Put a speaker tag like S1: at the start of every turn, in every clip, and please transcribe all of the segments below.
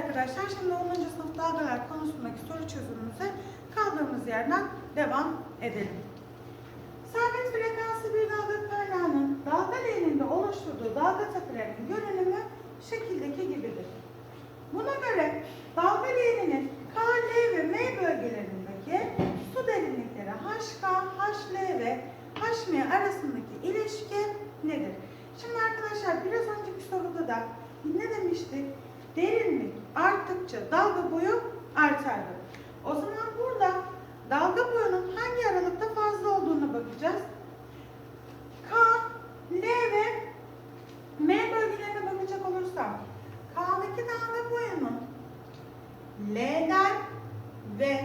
S1: arkadaşlar şimdi 10. sınıf dalgalar konusundaki soru çözümümüze kaldığımız yerden devam edelim. Sabit frekanslı bir dalga kaynağının dalga leğeninde oluşturduğu dalga tepelerinin görünümü şekildeki gibidir. Buna göre dalga leğeninin K, L ve M bölgelerindeki su derinlikleri HK, HL ve HM arasındaki ilişki nedir? Şimdi arkadaşlar biraz önceki soruda da ne demiştik? Derinlik arttıkça dalga boyu artardı. O zaman burada dalga boyunun hangi aralıkta fazla olduğunu bakacağız. K, L ve M bölgelerine bakacak olursam K'daki dalga boyunun L'den ve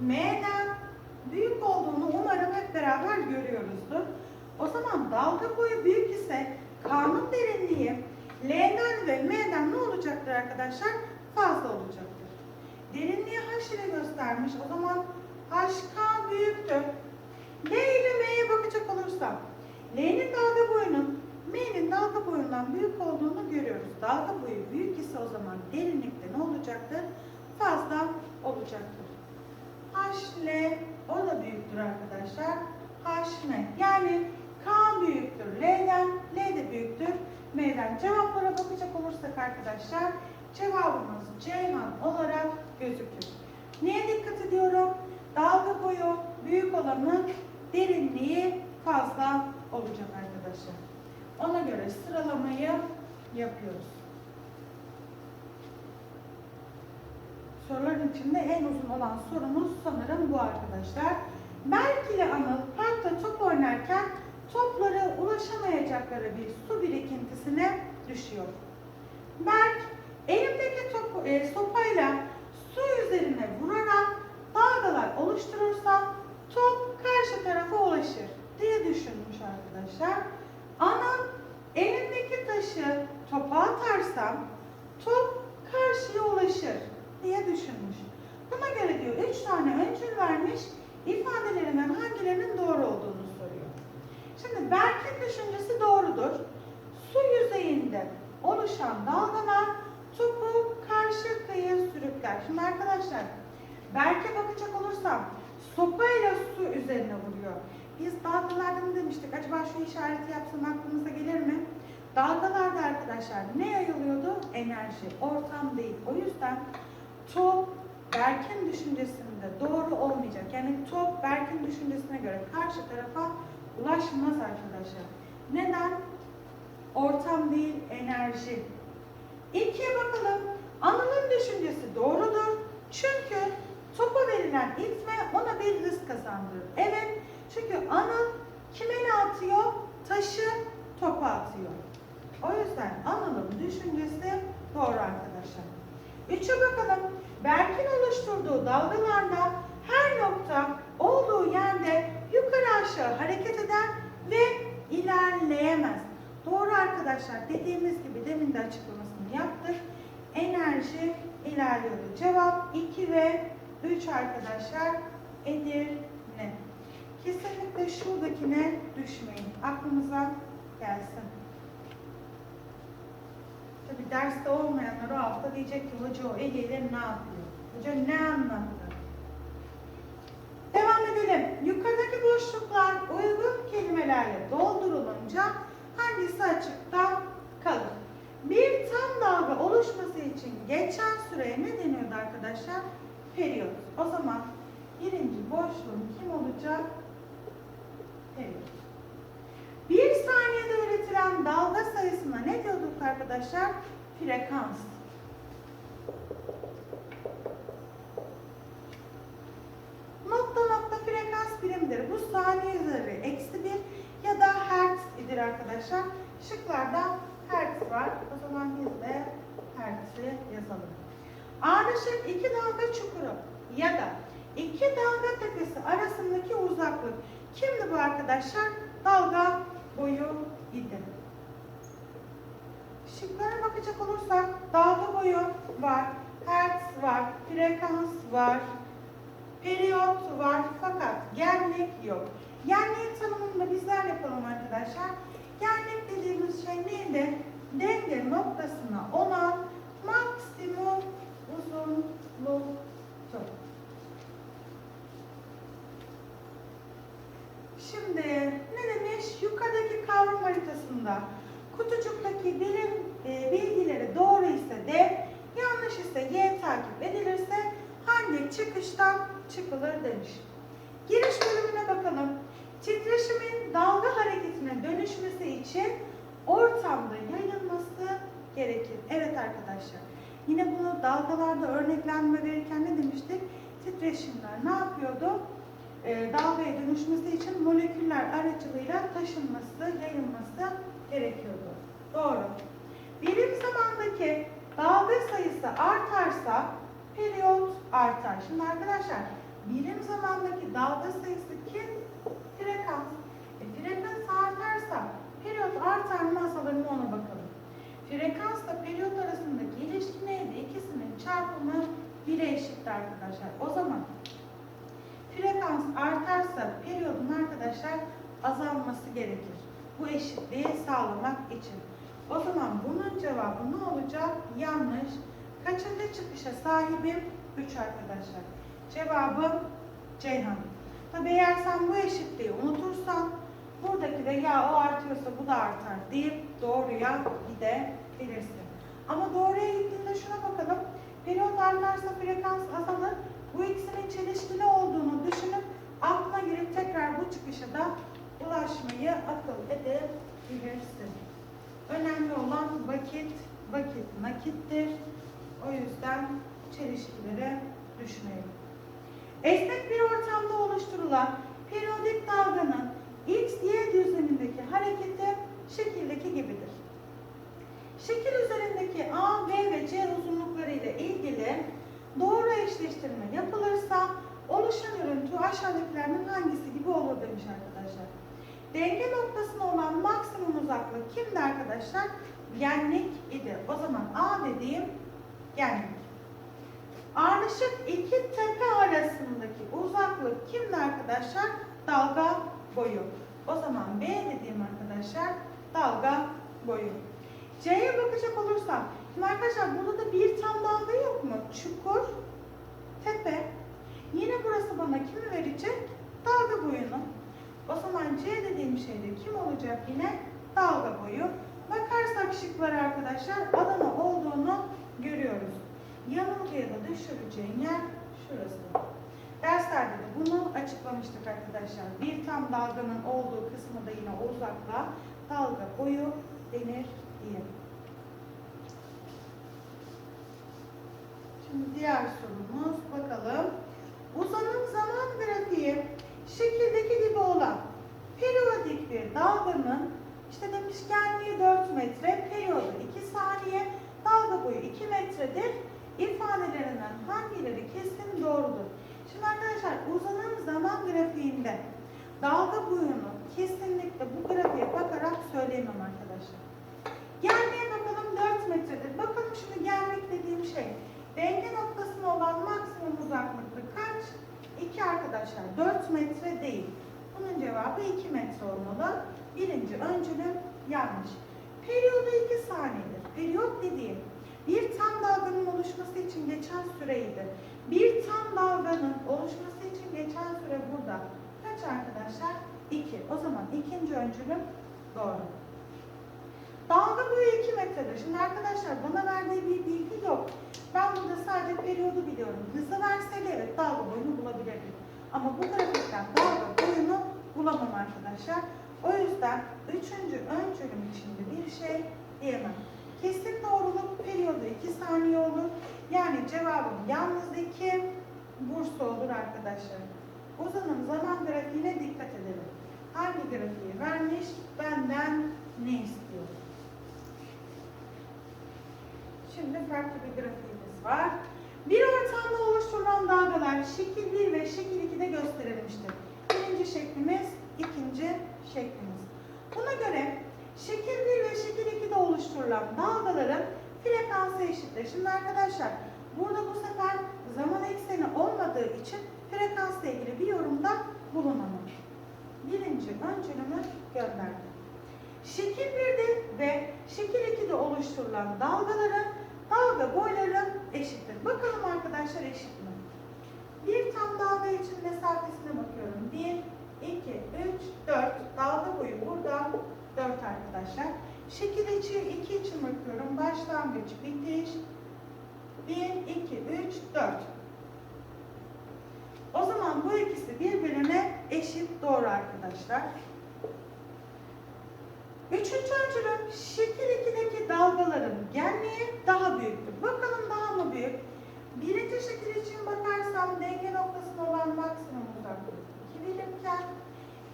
S1: M'den büyük olduğunu umarım hep beraber görüyoruzdur. O zaman dalga boyu büyük ise K'nın derinliği L'den ve M'den ne olacaktır arkadaşlar? Fazla olacaktır. Derinliği H ile göstermiş. O zaman HK büyüktür. L ile M'ye bakacak olursam L'nin dalga boyunun M'nin dalga boyundan büyük olduğunu görüyoruz. Dalga boyu büyük ise o zaman derinlikte ne olacaktır? Fazla olacaktır. HL o da büyüktür arkadaşlar. HM yani K büyüktür L'den, L de büyüktür M'den. Cevaplara bakacak olursak arkadaşlar cevabımız Ceyhan olarak gözükür. Neye dikkat ediyorum? Dalga boyu büyük olanın derinliği fazla olacak arkadaşlar. Ona göre sıralamayı yapıyoruz. Soruların içinde en uzun olan sorumuz sanırım bu arkadaşlar. Berk ile Anıl parkta top oynarken toplara ulaşamayacakları bir su birikintisine düşüyor. Berk elimdeki top, e, sopayla su üzerine vurarak dalgalar oluşturursa top karşı tarafa ulaşır diye düşünmüş arkadaşlar. Anıl elimdeki taşı topa atarsam top karşıya ulaşır diye düşünmüş. Buna göre diyor üç tane öncül vermiş ifadelerinden hangilerinin doğru olduğunu. Şimdi Berk'in düşüncesi doğrudur. Su yüzeyinde oluşan dalgalar topu karşı kıyıya sürükler. Şimdi arkadaşlar Berk'e bakacak olursam sopayla su üzerine vuruyor. Biz dalgalarda mı demiştik? Acaba şu işareti yapsam aklınıza gelir mi? Dalgalarda arkadaşlar ne yayılıyordu? Enerji, ortam değil. O yüzden top Berk'in düşüncesinde doğru olmayacak. Yani top Berk'in düşüncesine göre karşı tarafa ulaşmaz arkadaşlar. Neden? Ortam değil, enerji. İkiye bakalım. Anıl'ın düşüncesi doğrudur. Çünkü topa verilen itme ona bir hız kazandırır. Evet, çünkü Anıl kime ne atıyor? Taşı topa atıyor. O yüzden Anıl'ın düşüncesi doğru arkadaşlar. Üçe bakalım. Berk'in oluşturduğu dalgalarda her nokta olduğu yerde yukarı aşağı hareket eder ve ilerleyemez. Doğru arkadaşlar. Dediğimiz gibi demin de açıklamasını yaptık. Enerji ilerliyordu. Cevap 2 ve 3 arkadaşlar. Edirne. Kesinlikle şuradakine düşmeyin. Aklınıza gelsin. Tabi derste olmayanlar o hafta diyecek ki hoca o eliyle ne yapıyor? Hoca ne anlattı? Edelim. Yukarıdaki boşluklar uygun kelimelerle doldurulunca hangisi açıkta kalır? Bir tam dalga oluşması için geçen süreye ne deniyordu arkadaşlar? Periyot. O zaman birinci boşluğun kim olacak? Periyot. Bir saniyede üretilen dalga sayısına ne diyorduk arkadaşlar? Frekans. Nokta nokta frekans birimidir. Bu saniye üzeri eksi bir ya da hertz idir arkadaşlar. Şıklarda hertz var. O zaman biz de hertz'i yazalım. Ardışık iki dalga çukuru ya da iki dalga tepesi arasındaki uzaklık. Kimdi bu arkadaşlar? Dalga boyu idi. Şıklara bakacak olursak dalga boyu var, hertz var, frekans var, periyot var fakat genlik yok. Genlik tanımını bizler yapalım arkadaşlar. Genlik dediğimiz şey neydi? Denge noktasına olan maksimum uzunluktu. Şimdi ne demiş? Yukarıdaki kavram haritasında kutucuktaki dilim e, bilgileri doğru ise D, yanlış ise Y takip edilirse hangi çıkıştan çıkılır demiş. Giriş bölümüne bakalım. Titreşimin dalga hareketine dönüşmesi için ortamda yayılması gerekir. Evet arkadaşlar. Yine bunu dalgalarda örneklenme verirken ne demiştik? Titreşimler ne yapıyordu? E, dalgaya dönüşmesi için moleküller aracılığıyla taşınması, yayılması gerekiyordu. Doğru. Birim zamandaki dalga sayısı artarsa periyot artar. Şimdi arkadaşlar birim zamandaki dalga sayısı kim? Frekans. E, frekans artarsa periyot artar mı azalır mı ona bakalım. Frekansla periyot arasındaki ilişki neydi? İkisinin çarpımı 1'e eşittir arkadaşlar. O zaman frekans artarsa periyodun arkadaşlar azalması gerekir. Bu eşitliği sağlamak için. O zaman bunun cevabı ne olacak? Yanlış. Kaçıncı çıkışa sahibim? 3 arkadaşlar. Cevabım Ceyhan. Tabi eğer sen bu eşitliği unutursan buradaki de ya o artıyorsa bu da artar deyip doğruya gidebilirsin. Ama doğruya gittiğinde şuna bakalım. Periyot artarsa frekans azalır. Bu ikisinin çelişkili olduğunu düşünüp aklına girip tekrar bu çıkışa da ulaşmayı akıl edebilirsin. Önemli olan vakit, vakit nakittir. O yüzden çelişkileri düşünelim. Esnek bir ortamda oluşturulan periyodik dalganın x, y düzlemindeki hareketi şekildeki gibidir. Şekil üzerindeki A, B ve C uzunlukları ile ilgili doğru eşleştirme yapılırsa oluşan örüntü aşağıdakilerden hangisi gibi olur demiş arkadaşlar. Denge noktasına olan maksimum uzaklık kimdi arkadaşlar? Genlik idi. O zaman A dediğim genlik. Ardışık iki tepe arasındaki uzaklık kimdi arkadaşlar? Dalga boyu. O zaman B dediğim arkadaşlar dalga boyu. C'ye bakacak olursam, şimdi arkadaşlar burada da bir tam dalga yok mu? Çukur, tepe. Yine burası bana kimi verecek? Dalga boyunu. O zaman C dediğim şey de kim olacak yine? Dalga boyu. Bakarsak şıklara arkadaşlar Adana olduğunu görüyoruz. Yanılgıya da düşüreceğin yer şurası. Derslerde de bunu açıklamıştık arkadaşlar. Bir tam dalganın olduğu kısmı da yine o uzaklığa dalga boyu denir diye. Şimdi diğer sorumuz bakalım. Uzanım zaman grafiği şekildeki gibi olan periyodik bir dalganın işte demiş genliği 4 metre, periyodu 2 saniye, dalga boyu 2 metredir ifadelerinden hangileri kesin doğrudur? Şimdi arkadaşlar uzanan zaman grafiğinde dalga boyunu kesinlikle bu grafiğe bakarak söyleyemem arkadaşlar. Gelmeye bakalım 4 metredir. Bakalım şimdi gelmek dediğim şey. Denge noktasına olan maksimum uzaklıkta kaç? 2 arkadaşlar. 4 metre değil. Bunun cevabı 2 metre olmalı. Birinci öncülüm yanlış. Periyodu 2 saniyedir. Periyot dediğim bir tam dalganın oluşması için geçen süreydi. Bir tam dalganın oluşması için geçen süre burada. Kaç arkadaşlar? 2. O zaman ikinci öncülüm doğru. Dalga boyu 2 metredir. Şimdi arkadaşlar bana verdiği bir bilgi yok. Ben burada sadece periyodu biliyorum. Hızı verseydi evet dalga boyunu bulabilirdim. Ama bu grafikten dalga boyunu bulamam arkadaşlar. O yüzden üçüncü öncülüm içinde bir şey diyemem. Kesin doğruluk periyodu 2 saniye olur. Yani cevabım yalnız 2 Bursa olur arkadaşlar. Uzanım zaman grafiğine dikkat edelim. Hangi grafiği vermiş, benden ne istiyor? Şimdi farklı bir grafiğimiz var. Bir ortamda oluşturulan dalgalar şekil 1 ve şekil 2'de gösterilmiştir. Birinci şeklimiz, ikinci şeklimiz. Buna göre şekil 1 ve şekil 2'de oluşturulan dalgaların frekansı eşittir. Şimdi arkadaşlar burada bu sefer zaman ekseni olmadığı için frekansla ilgili bir yorumda bulunamam. Birinci öncülümü gönderdim. Şekil 1'de ve şekil 2'de oluşturulan dalgaların dalga boyları eşittir. Bakalım arkadaşlar eşit mi? Bir tam dalga için mesafesine bakıyorum. 1, 2, 3, 4. Dalga boyu burada 4 arkadaşlar. Şekil içi 2 için bakıyorum. Başlangıç, bitiş. 1, 2, 3, 4. O zaman bu ikisi birbirine eşit doğru arkadaşlar. Üçüncü öncülüm şekil 2'deki dalgaların genliği daha büyüktür. Bakalım daha mı büyük? Birinci şekil için bakarsam denge noktasına olan maksimum uzaklık 2 birimken,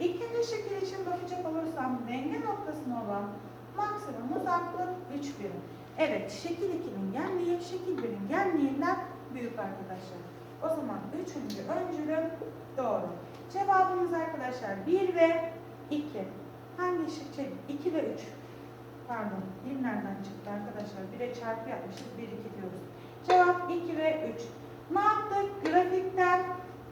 S1: ikinci şekil için bakacak olursam denge noktasına olan maksimum uzaklık 3 birim. Evet, şekil 2'nin genliği şekil 1'in genliğinden büyük arkadaşlar. O zaman üçüncü öncülüm doğru. Cevabımız arkadaşlar 1 ve 2. Hangi şık? Şey, 2 ve 3. Pardon, 1 nereden çıktı arkadaşlar? 1'e çarpı yapmışız, 1, 2 diyoruz. Cevap 2 ve 3. Ne yaptık? Grafikten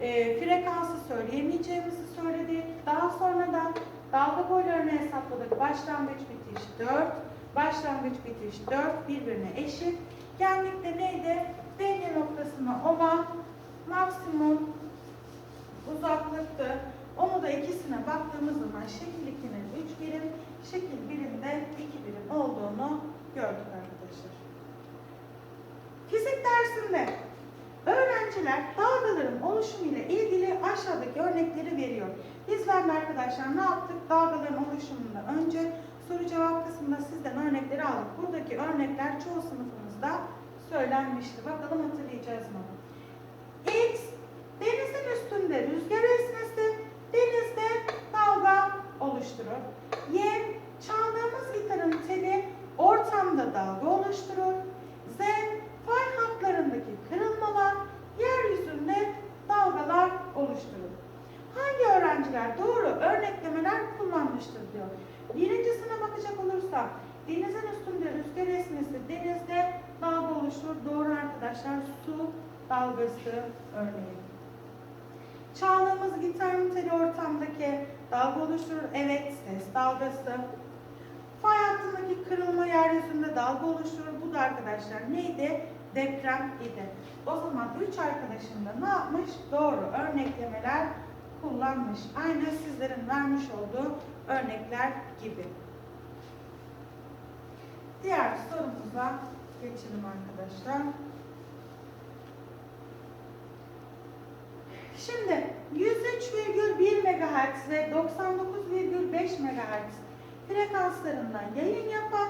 S1: e, frekansı söyleyemeyeceğimizi söyledik. Daha sonra da dalga boylarını hesapladık. Başlangıç bitiş 4. Başlangıç bitiş 4 birbirine eşit. Genlikte neydi? Denge noktasına olan maksimum uzaklıktı. Onu da ikisine baktığımız zaman şekil 2'nin 3 birim, şekil 1'in de 2 birim olduğunu gördük arkadaşlar. Fizik dersinde öğrenciler dalgaların oluşumu ile ilgili aşağıdaki örnekleri veriyor. Bizler arkadaşlar ne yaptık? Dalgaların oluşumunda önce soru cevap kısmında sizden örnekleri aldık. Buradaki örnekler çoğu sınıfımızda söylenmişti. Bakalım hatırlayacağız mı? X denizin üstünde rüzgar esnesi, denizde dalga oluşturur. Y çaldığımız gitarın teli ortamda dalga oluşturur. Z fay hatlarındaki kırılmalar yeryüzünde dalgalar oluşturur. Hangi öğrenciler doğru örneklemeler kullanmıştır diyor. Birincisine bakacak olursak denizin üstünde rüzgar esmesi denizde dalga oluşturur. Doğru arkadaşlar su dalgası örneği. Çaldığımız gitarın teli ortamdaki dalga oluşturur. Evet ses dalgası. Fay hattındaki kırılma yeryüzünde dalga oluşturur. Bu da arkadaşlar neydi? Deprem idi. O zaman üç arkadaşım da ne yapmış? Doğru örneklemeler kullanmış. Aynı sizlerin vermiş olduğu örnekler gibi. Diğer sorumuza geçelim arkadaşlar. Şimdi 103,1 MHz ve 99,5 MHz frekanslarından yayın yapan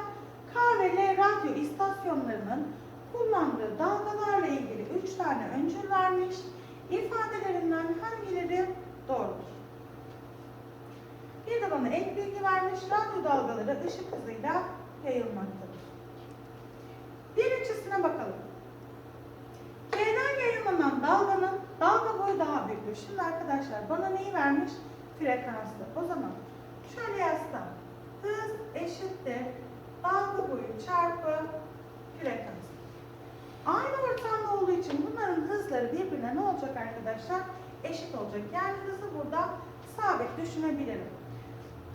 S1: K ve L radyo istasyonlarının kullandığı dalgalarla ilgili 3 tane öncül vermiş. İfadelerinden hangileri doğrudur? Bana ek bilgi vermiş. Radyo dalgaları ışık hızıyla yayılmaktadır. Birincisine bakalım. K'den yayınlanan dalganın dalga boyu daha büyüktür. Şimdi arkadaşlar bana neyi vermiş? Frekansı. O zaman şöyle yazsam. Hız eşittir dalga boyu çarpı frekans. Aynı ortamda olduğu için bunların hızları birbirine ne olacak arkadaşlar? Eşit olacak. Yani hızı burada sabit düşünebilirim.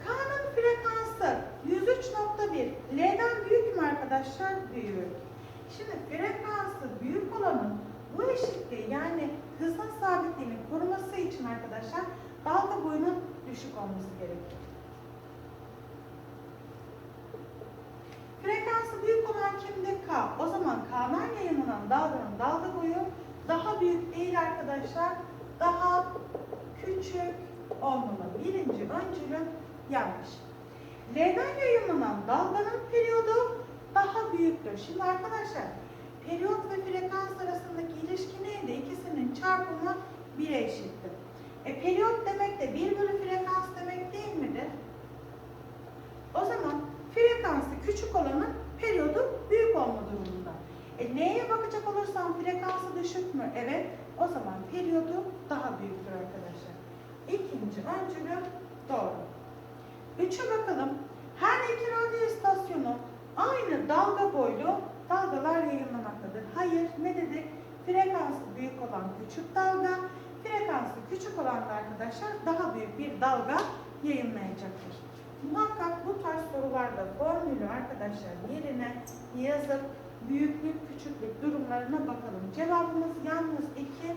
S1: K'nın frekansı 103.1. L'den büyük mü arkadaşlar? Büyük. Şimdi frekansı büyük olanın bu eşitliği yani hızın sabitliğini koruması için arkadaşlar dalga boyunun düşük olması gerekiyor. Frekansı büyük olan kimde? K. O zaman K'dan yayınlanan dalganın dalga boyu daha büyük değil arkadaşlar. Daha küçük olmalı. Birinci öncülüm yanlış. L'den yayınlanan dalganın periyodu daha büyüktür. Şimdi arkadaşlar periyot ve frekans arasındaki ilişki neydi? İkisinin çarpımı 1'e eşittir. E periyot demek de 1 bölü frekans demek değil midir? O zaman frekansı küçük olanın periyodu büyük olma durumunda. E neye bakacak olursam frekansı düşük mü? Evet. O zaman periyodu daha büyüktür arkadaşlar. İkinci öncülü doğru. Üçe bakalım. Her iki radyo istasyonu aynı dalga boylu dalgalar yayınlamaktadır. Hayır, ne dedik? Frekansı büyük olan küçük dalga, frekansı küçük olan da arkadaşlar daha büyük bir dalga yayınlayacaktır. Muhakkak bu tarz sorularda formülü arkadaşlar yerine yazıp büyüklük, küçüklük durumlarına bakalım. Cevabımız yalnız 2,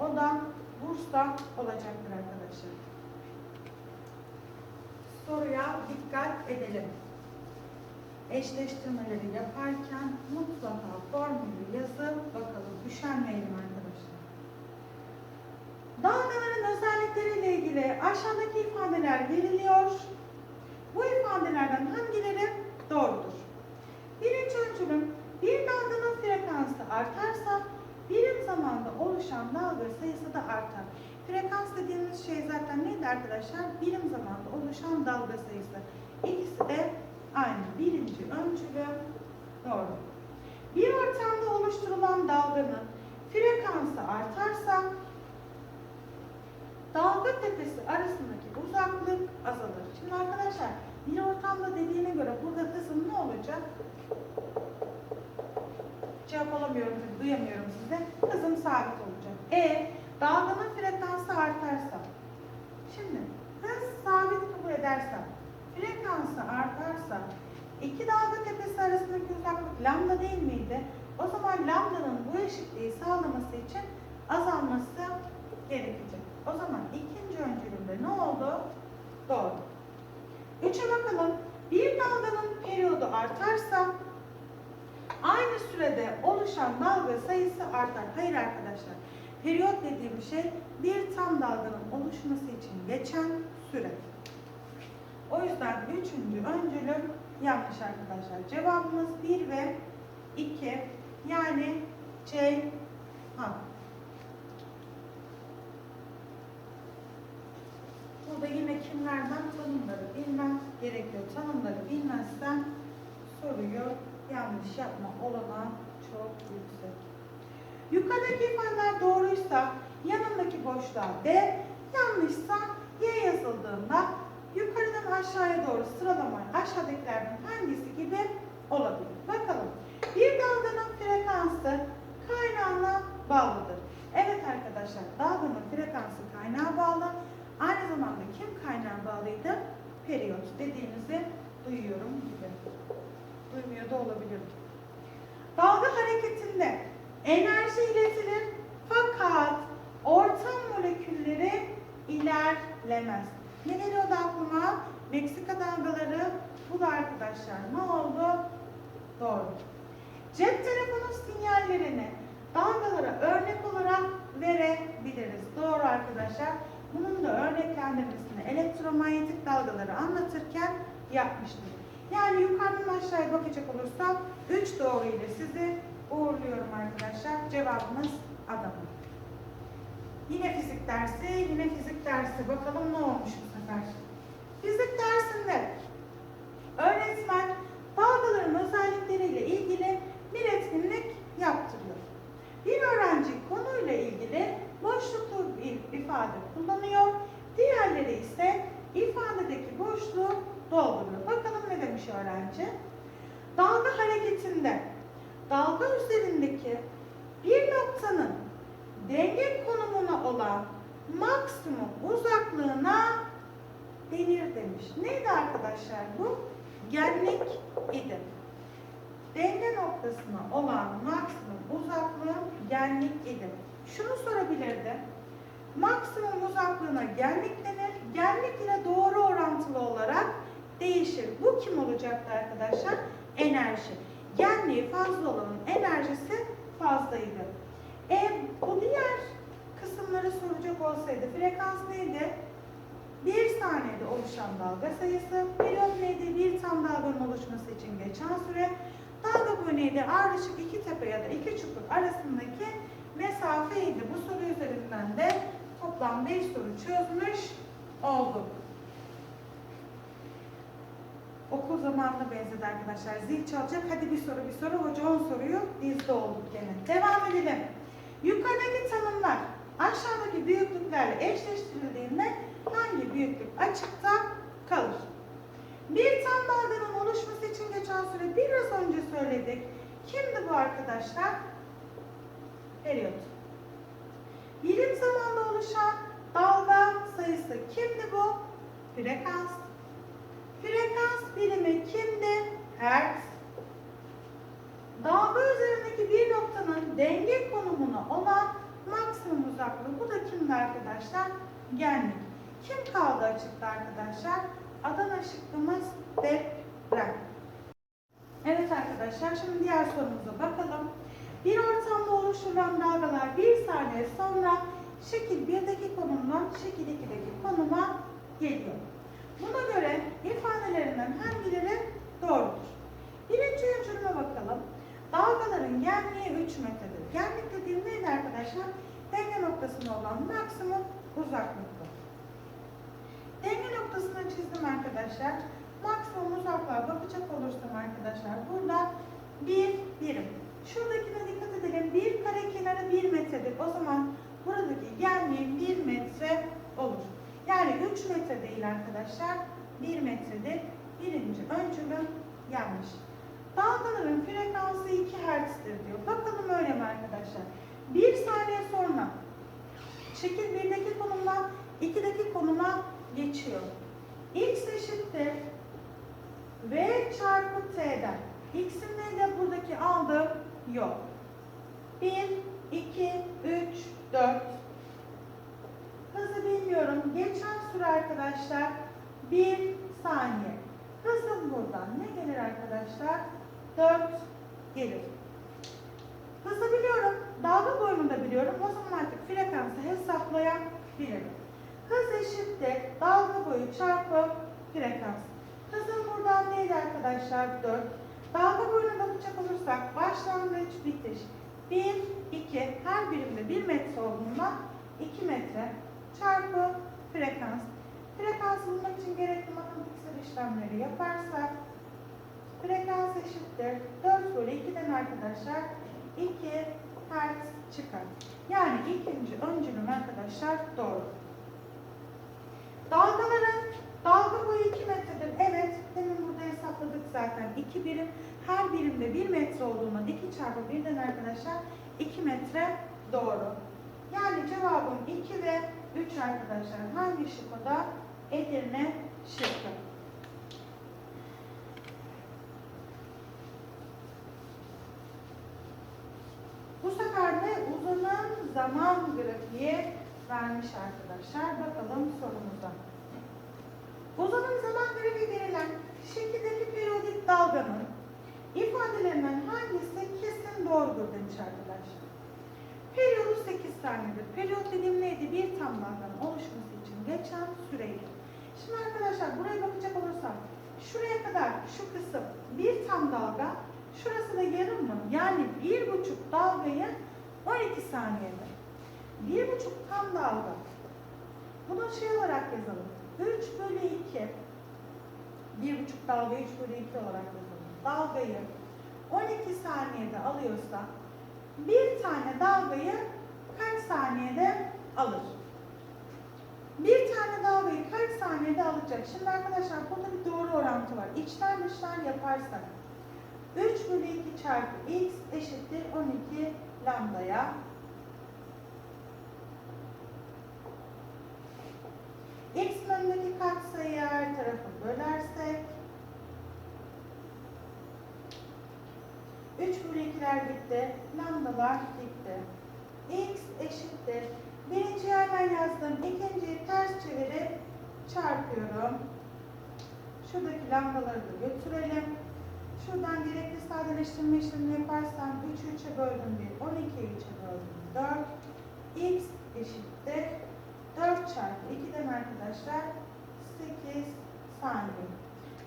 S1: o da Bursa olacaktır arkadaşlar. Soruya dikkat edelim eşleştirmeleri yaparken mutlaka formülü yazıp bakalım. Üşenmeyelim arkadaşlar. Dalgaların özellikleriyle ilgili aşağıdaki ifadeler veriliyor. Bu ifadeler öncüllerden hangileri doğrudur? Birinci öncülüm, bir dalganın frekansı artarsa birim zamanda oluşan dalga sayısı da artar. Frekans dediğimiz şey zaten neydi arkadaşlar? Birim zamanda oluşan dalga sayısı. İkisi de aynı. Birinci öncülü doğru. Bir ortamda oluşturulan dalganın frekansı artarsa dalga tepesi arasındaki uzaklık azalır. Şimdi arkadaşlar bir ortamda dediğine göre burada hızım ne olacak? Cevap alamıyorum, duyamıyorum size. Hızım sabit olacak. E dalganın frekansı artarsa şimdi hız sabit kabul edersem frekansı artarsa iki dalga tepesi arasındaki uzaklık lambda değil miydi? O zaman lambdanın bu eşitliği sağlaması için azalması gerekecek. O zaman ikinci öncülümde ne oldu? Doğru. Üçe bakalım. Bir dalganın periyodu artarsa aynı sürede oluşan dalga sayısı artar. Hayır arkadaşlar. Periyot dediğim şey bir tam dalganın oluşması için geçen süre. O yüzden üçüncü öncülüm yanlış arkadaşlar. Cevabımız 1 ve 2 yani C ha. Burada yine kimlerden tanımları bilmem gerekiyor. Tanımları bilmezsen soruyu yanlış yapma olanağı çok yüksek. Yukarıdaki ifadeler doğruysa yanındaki boşluğa D, yanlışsa Y yazıldığında yukarıdan aşağıya doğru sıralamayı aşağıdakilerden hangisi gibi olabilir? Bakalım. Bir dalganın frekansı kaynağına bağlıdır. Evet arkadaşlar, dalganın frekansı kaynağa bağlı. Aynı zamanda kim kaynağa bağlıydı? Periyot dediğinizi duyuyorum gibi. Duymuyor da olabilirim. Dalga hareketinde enerji iletilir fakat ortam molekülleri ilerlemez. Ne geliyordu aklıma? Meksika dalgaları. Bu da arkadaşlar ne oldu? Doğru. Cep telefonu sinyallerini dalgalara örnek olarak verebiliriz. Doğru arkadaşlar. Bunun da örneklendirmesini elektromanyetik dalgaları anlatırken yapmıştım. Yani yukarıdan aşağıya bakacak olursam 3 doğru ile sizi uğurluyorum arkadaşlar. Cevabımız Adana. Yine fizik dersi, yine fizik dersi. Bakalım ne olmuş bu sefer. Fizik dersinde öğretmen dalgaların özellikleriyle ilgili bir etkinlik yaptırıyor. Bir öğrenci konuyla ilgili boşluklu bir ifade kullanıyor. Diğerleri ise ifadedeki boşluğu dolduruyor. Bakalım ne demiş öğrenci? Dalga hareketinde dalga üzerindeki bir noktanın denge konumuna olan maksimum uzaklığına denir demiş. Neydi arkadaşlar bu? Genlik idi. Denge noktasına olan maksimum uzaklığı genlik idi. Şunu sorabilirdi. Maksimum uzaklığına genlik denir. Genlik ile doğru orantılı olarak değişir. Bu kim olacaktı arkadaşlar? Enerji. Genliği fazla olanın enerjisi fazlaydı. E bu diğer kısımları soracak olsaydı frekans neydi? Bir saniyede oluşan dalga sayısı, periyot neydi? Bir tam dalganın oluşması için geçen süre, dalga boyu neydi? Ardışık iki tepe ya da iki çukur arasındaki mesafeydi. Bu soru üzerinden de toplam 5 soru çözmüş olduk. Okul zamanına benzedi arkadaşlar. Zil çalacak. Hadi bir soru bir soru. Hoca 10 soruyu dizde olduk gene. Devam edelim. Yukarıdaki tanımlar aşağıdaki büyüklüklerle eşleştirildiğinde hangi büyüklük açıkta kalır? Bir tam dalganın oluşması için geçen süre biraz önce söyledik. Kimdi bu arkadaşlar? Periyot. Birim zamanda oluşan dalga sayısı kimdi bu? Frekans. Frekans birimi kimdi? Hertz. Dalga üzerindeki bir noktanın denge konumuna olan maksimum uzaklığı. Bu da kimdi arkadaşlar? Genlik. Kim kaldı açıkta arkadaşlar? Adana şıkkımız deprem. Evet arkadaşlar şimdi diğer sorumuza bakalım. Bir ortamda oluşturulan dalgalar bir saniye sonra şekil 1'deki konumdan şekil 2'deki konuma geliyor. Buna göre ifadelerinden hangileri doğrudur? Birinci öncülüme bakalım. Dalgaların genliği 3 metredir. Genlik dediğim neydi arkadaşlar? Denge noktasına olan maksimum uzaklıktı. Denge noktasını çizdim arkadaşlar. Maksimum uzaklığa bakacak olursam arkadaşlar burada bir birim. Şuradakine dikkat edelim. Bir kare kenarı bir metredir. O zaman buradaki genliği bir metre olur. Yani 3 metre değil arkadaşlar. 1 metredir. Birinci öncülüm yanlış. Dalgaların frekansı 2 Hz'dir diyor. Bakalım öyle mi arkadaşlar? 1 saniye sonra şekil 1'deki konumdan 2'deki konuma geçiyor. X eşittir V çarpı T'den. X'in neydi buradaki aldığım yok. 1, 2, 3, 4. Hızı bilmiyorum. Geçen süre arkadaşlar 1 saniye. Hızım buradan ne gelir arkadaşlar? 4 gelir. Hızı biliyorum. Dalga boyunu da biliyorum. O zaman artık frekansı hesaplayabilirim. Hız eşittir. Dalga boyu çarpı frekans. Hızım buradan neydi arkadaşlar? 4. Dalga boyuna bakacak olursak başlangıç bitiş. 1, 2 her birimde 1 metre olduğunda 2 metre çarpı frekans. Frekansı bulmak için gerekli matematiksel işlemleri yaparsak frekans eşittir 4 bölü 2'den arkadaşlar 2 Hz çıkar. Yani ikinci öncülüm arkadaşlar doğru. Dalgaların dalga boyu 2 metredir. Evet, demin burada hesapladık zaten. 2 birim, her birimde 1 metre olduğunda 2 çarpı 1'den arkadaşlar 2 metre doğru. Yani cevabım 2 ve 3 arkadaşlar. Hangi şık o da? Edirne şıkkı. Bu sefer de uzanan zaman grafiği vermiş arkadaşlar. Bakalım sorumuza. Uzanan zaman grafiği verilen şekildeki periyodik dalganın ifadelerinden hangisi kesin doğrudur demiş arkadaşlar. Periyodu 8 saniyedir. Periyot dediğim neydi? Bir tam dalganın oluşması için geçen süreydi. Şimdi arkadaşlar buraya bakacak olursam şuraya kadar şu kısım bir tam dalga, şurası da yarım mı? Yani bir buçuk dalgayı 12 saniyede. Bir buçuk tam dalga. Bunu şey olarak yazalım. 3 bölü 2. Bir buçuk dalga 3 bölü 2 olarak yazalım. Dalgayı 12 saniyede alıyorsa bir tane dalgayı kaç saniyede alır? Bir tane dalgayı kaç saniyede alacak? Şimdi arkadaşlar burada bir doğru orantı var. İçler dışlar yaparsak 3 bölü 2 çarpı x eşittir 12 lambdaya. X'in önündeki katsayıyı her tarafı bölersek 3 bölü 2'ler gitti. Lambdalar gitti. X eşittir. Birinci yerden yazdım. İkinciyi ters çevirip çarpıyorum. Şuradaki lambaları da götürelim. Şuradan gerekli sadeleştirme işlemini yaparsam 3'ü 3'e böldüm 1, 12'yi 3'e böldüm 4. X eşittir. 4 çarpı 2'den arkadaşlar 8 saniye.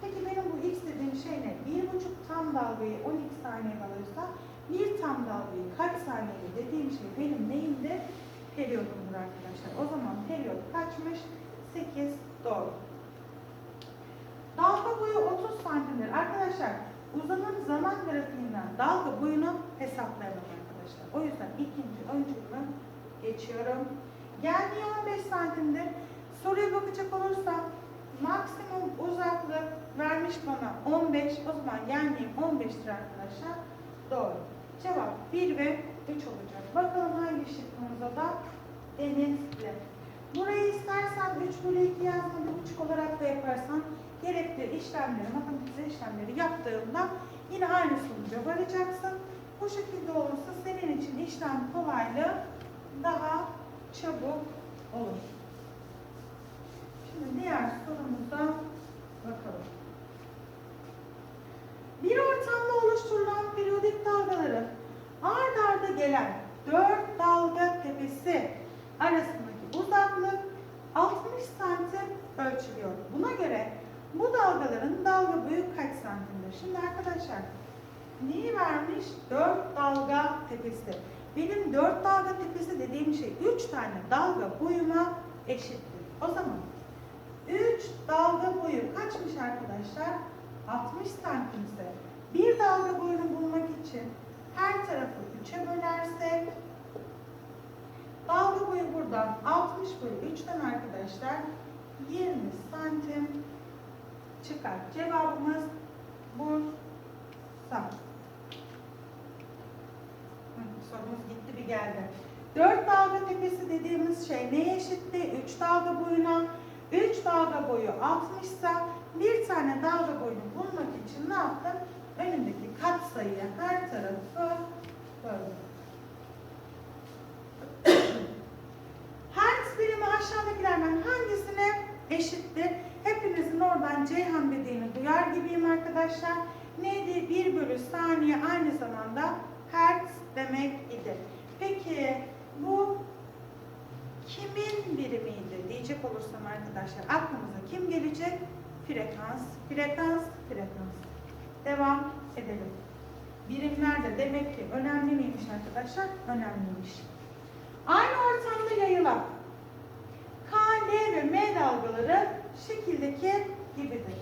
S1: Peki benim bu x dediğim şey ne? 1,5 tam dalgayı 12 saniye alıyorsa bir tam dalgayı kaç saniyede dediğim şey benim neyimdir? Periyodumdur arkadaşlar. O zaman periyot kaçmış? 8 doğru. Dalga boyu 30 santimdir. Arkadaşlar uzanan zaman grafiğinden dalga boyunu hesaplayalım arkadaşlar. O yüzden ikinci öncülümü geçiyorum. Genliği 15 santimdir. Soruya bakacak olursam maksimum uzaklık vermiş bana 15. O zaman genliğim 15'tir arkadaşlar. Doğru. Cevap 1 ve 3 olacak. Bakalım hangi şıkkımıza da denizli. Burayı istersen 3 bölü 2 yazma buçuk olarak da yaparsan gerekli işlemleri, matematiksel işlemleri yaptığında yine aynı sonuca varacaksın. Bu şekilde olursa senin için işlem kolaylığı daha çabuk olur. Şimdi diğer sorumuza bakalım. Bir ortamda oluşturulan periyodik dalgaların ard arda gelen dört dalga tepesi arasındaki uzaklık 60 santim ölçülüyor. Buna göre bu dalgaların dalga boyu kaç santimdir? Şimdi arkadaşlar neyi vermiş? 4 dalga tepesi. Benim 4 dalga tepesi dediğim şey 3 tane dalga boyuma eşittir. O zaman 3 dalga boyu kaçmış arkadaşlar? 60 santimse bir dalga boyunu bulmak için her tarafı 3'e bölersek dalga boyu buradan 60 bölü 3'ten arkadaşlar 20 santim çıkar. Cevabımız Bursa. Sorumuz gitti bir geldi. 4 dalga tepesi dediğimiz şey neye eşitti? 3 dalga boyuna. 3 dalga boyu 60 ise bir tane dalga boyunu bulmak için ne yaptım? Önündeki katsayıya her tarafı böldüm. Hertz birimi aşağıdakilerden hangisine eşittir? Hepinizin oradan Ceyhan dediğini duyar gibiyim arkadaşlar. Neydi? 1 bölü saniye aynı zamanda hertz demek idi. Peki bu kimin olursam arkadaşlar aklımıza kim gelecek? Frekans, frekans, frekans. Devam edelim. Birimler de demek ki önemli miymiş arkadaşlar? Önemliymiş. Aynı ortamda yayılan K, L ve M dalgaları şekildeki gibidir.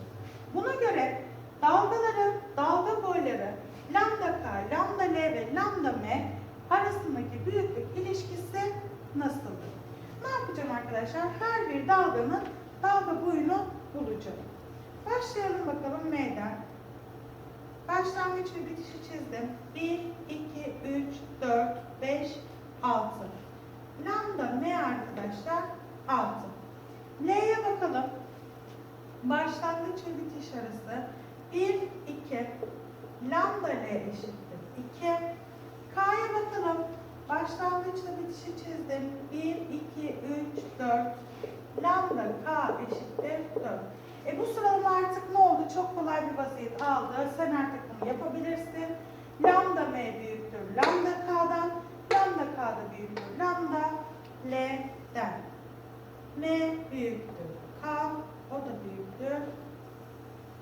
S1: Buna göre dalgaların dalga boyları lambda K, lambda L ve lambda M arasındaki büyüklük ilişkisi nasıldır? Ne yapacağım arkadaşlar? Her bir dalganın dalga boyunu bulacağım. Başlayalım bakalım M'den. Başlangıç ve bitişi çizdim. 1, 2, 3, 4, 5, 6. Lambda M arkadaşlar 6. L'ye bakalım. Başlangıç ve bitiş arası 1, 2. Lambda L eşittir 2. K'ya bakalım. Başlangıçla bitişi çizdim. 1, 2, 3, 4. Lambda K eşittir 4. E bu sıralama artık ne oldu? Çok kolay bir vaziyet aldı. Sen artık bunu yapabilirsin. Lambda M büyüktür. Lambda K'dan. Lambda K da büyüktür. Lambda L'den. M büyüktür. K o da büyüktür.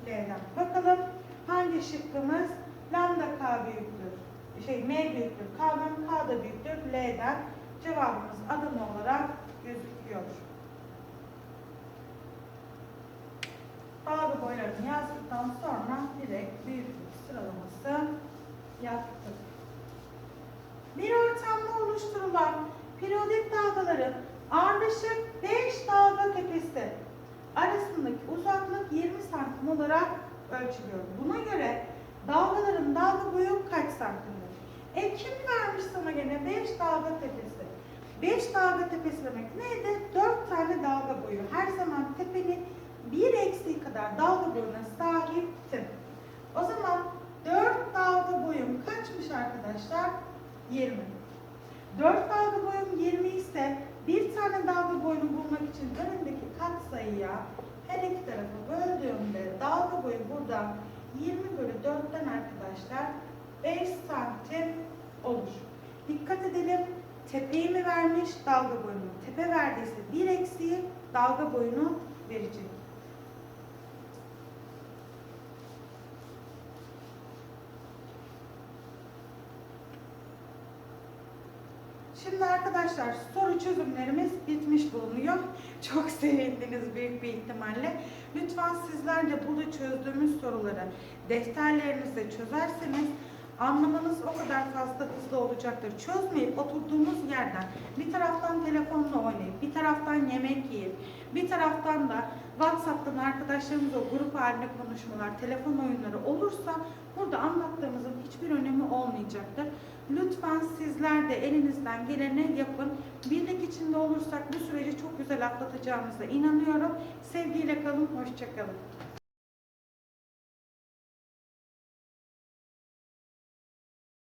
S1: L'den. Bakalım hangi şıkkımız? Lambda K büyüktür. Şey M büyüktür. K'dan K da büyüktür. L'den. Cevabımız adım olarak gözüküyor. Dalga boylarını yazdıktan sonra direkt büyüklük sıralaması yaptık. Bir ortamda oluşturulan periyodik dalgaların ardışık 5 dalga tepesi arasındaki uzaklık 20 santim olarak ölçülüyor. Buna göre dalgaların dalga boyu kaç santimdir? E kim vermiş sana gene 5 dalga tepesi? 5 dalga tepesi demek neydi? 4 tane dalga boyu. Her zaman tepenin bir eksiği kadar dalga boyuna sahiptim. O zaman 4 dalga boyum kaçmış arkadaşlar? 20. 4 dalga boyum 20 ise bir tane dalga boyunu bulmak için önündeki katsayıya her iki tarafı böldüğümde dalga boyu burada 20 bölü 4'ten arkadaşlar 5 santim olur. Dikkat edelim. Tepeyi mi vermiş, dalga boyunu? Tepe verdiyse bir eksiği dalga boyunu verecek. Şimdi arkadaşlar soru çözümlerimiz bitmiş bulunuyor. Çok sevindiniz büyük bir ihtimalle. Lütfen sizler de burada çözdüğümüz soruları defterlerinizde çözerseniz anlamanız o kadar fazla hızlı olacaktır. Çözmeyip oturduğumuz yerden bir taraftan telefonla oynayıp, bir taraftan yemek yiyip, bir taraftan da WhatsApp'tan arkadaşlarımızla grup halinde konuşmalar, telefon oyunları olursa burada anlattığımızın hiçbir önemi olmayacaktır. Lütfen sizler de elinizden geleni yapın. Birlik içinde olursak bu süreci çok güzel atlatacağımıza inanıyorum. Sevgiyle kalın, hoşçakalın.